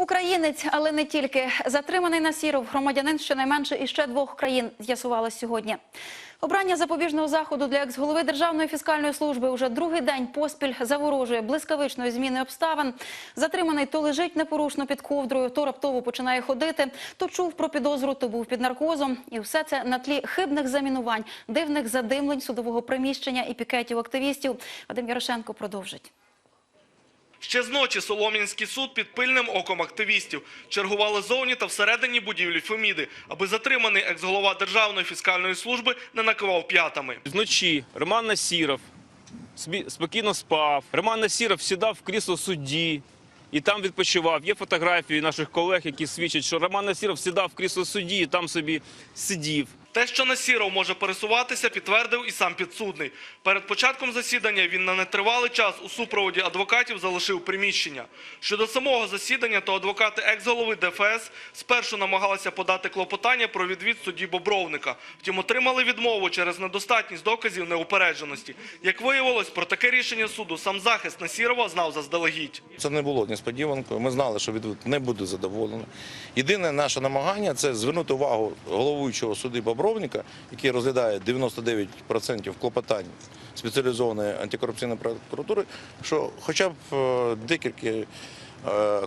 Українець, але не тільки затриманий Насіров, громадянин щонайменше іще двох країн з'ясувалось сьогодні. Обрання запобіжного заходу для екс-голови Державної фіскальної служби уже другий день поспіль заворожує блискавичної зміни обставин. Затриманий то лежить непорушно під ковдрою, то раптово починає ходити, то чув про підозру, то був під наркозом. І все це на тлі хибних замінувань, дивних задимлень судового приміщення і пікетів активістів. Вадим Ярошенко продовжить. Ще з ночі Солом'янський суд під пильним оком активістів чергували зовні та всередині будівлі Феміди, аби затриманий екс-голова Державної фіскальної служби не накивав п'ятами. Вночі Роман Насіров спокійно спав. Роман Насіров сідав в крісло судді і там відпочивав. Є фотографії наших колег, які свідчать, що Роман Насіров сідав в крісло судді і там собі сидів. Те, що Насіров може пересуватися, підтвердив і сам підсудний. Перед початком засідання він на нетривалий час у супроводі адвокатів залишив приміщення. Щодо самого засідання, то адвокати екс-голови ДФС спершу намагалися подати клопотання про відвід судді Бобровника. Втім, отримали відмову через недостатність доказів неупередженості. Як виявилось, про таке рішення суду сам захист Насірова знав заздалегідь. Це не було несподіванкою. Ми знали, що відвід не буде задоволено. Єдине наше намагання це звернути увагу головуючого суди Бобровника, який розглядає 99% клопотань спеціалізованої антикорупційної прокуратури, що хоча б е, декілька е,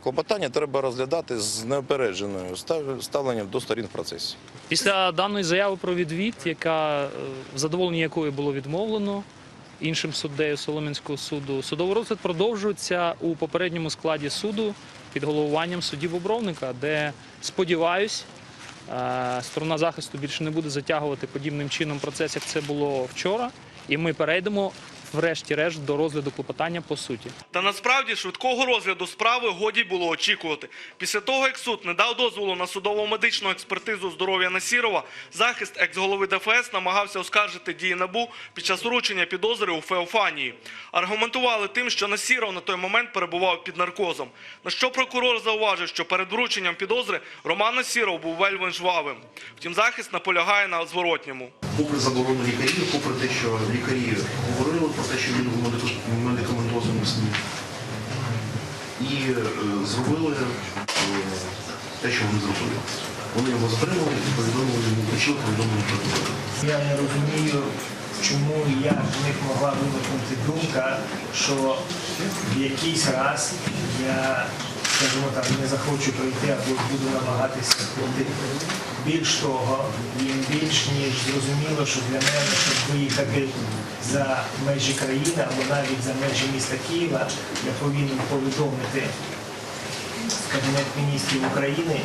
клопотання треба розглядати з неопередженою ставленням до сторін в процесі. Після даної заяви про відвід, яка е, в задоволенні якої було відмовлено іншим суддею Солом'янського суду, судовий розгляд продовжується у попередньому складі суду під головуванням судді Бобровника, де сподіваюсь, сторона захисту більше не буде затягувати подібним чином процес, як це було вчора, і ми перейдемо врешті-решт до розгляду клопотання по суті. Та насправді швидкого розгляду справи годі було очікувати. Після того, як суд не дав дозволу на судово-медичну експертизу здоров'я Насірова, захист екс-голови ДФС намагався оскаржити дії НАБУ під час вручення підозри у Феофанії. Аргументували тим, що Насіров на той момент перебував під наркозом. На що прокурор зауважив, що перед врученням підозри Роман Насіров був вельми жвавим. Втім, захист наполягає на зворотньому. Попри заборону лікарів, попри те, що лікарі говорили про те, що він медико- медикаментозному сні, і е, зробили е, те, що вони зробили. Вони його затримали і повідомили йому причину повідомлення прокурора. Я не розумію, чому і як в них могла виникнути думка, що в якийсь раз я, скажімо так, не захочу прийти або буду намагатися прийти. Більш того, їм більш ніж зрозуміло, що для мене, щоб виїхати за межі країни або навіть за межі міста Києва, я повинен повідомити Кабінет міністрів України,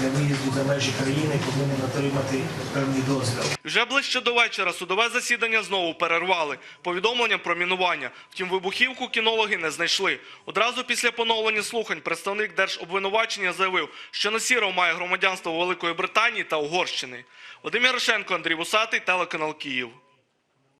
для виїзду за межі країни повинен отримати певний дозвіл. Вже ближче до вечора судове засідання знову перервали повідомленням про мінування. Втім, вибухівку кінологи не знайшли. Одразу після поновлення слухань представник держобвинувачення заявив, що Насіров має громадянство Великої Британії та Угорщини. Вадим Ярошенко, Андрій Вусатий, телеканал Київ.